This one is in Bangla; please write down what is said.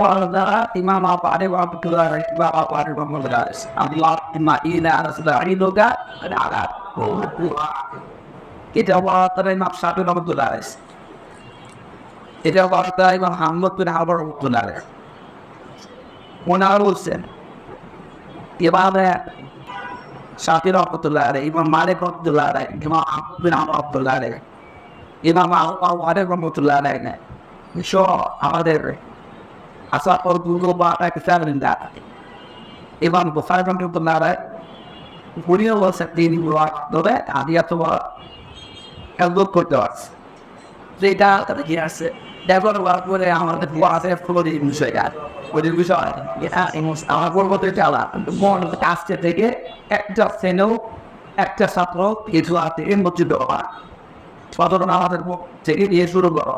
Apa ada waktu keluar Imam apa ada waktu keluar Allah imma ila nasta'inuka ala এটা ওয়াতার ইমাম শাফি রহমতুল্লাহ আলাইহ এটা ওনার বলছেন, ইমামে শাফি রহমতুল্লাহ আওয়ারের রহমতুল্লাহ আলাইহ, সহ আমাদের asal orang ba ta ka sanin da Imam Bukhari rahimahullah alaihi beliau was তিনি বলে আমি এত হেল্প করতে পারছি যেটা তারা কি আছে ডেভেলপ হওয়ার পরে আমাদের আছে ফুলো দিয়ে বিষয় আর ওই বিষয় আমার পর্বতে চালা মন কাজটা থেকে একটা শ্রেণীও একটা ছাত্র কিছু আছে এর মধ্যে দেওয়া সাধারণ আমাদের থেকে দিয়ে শুরু করা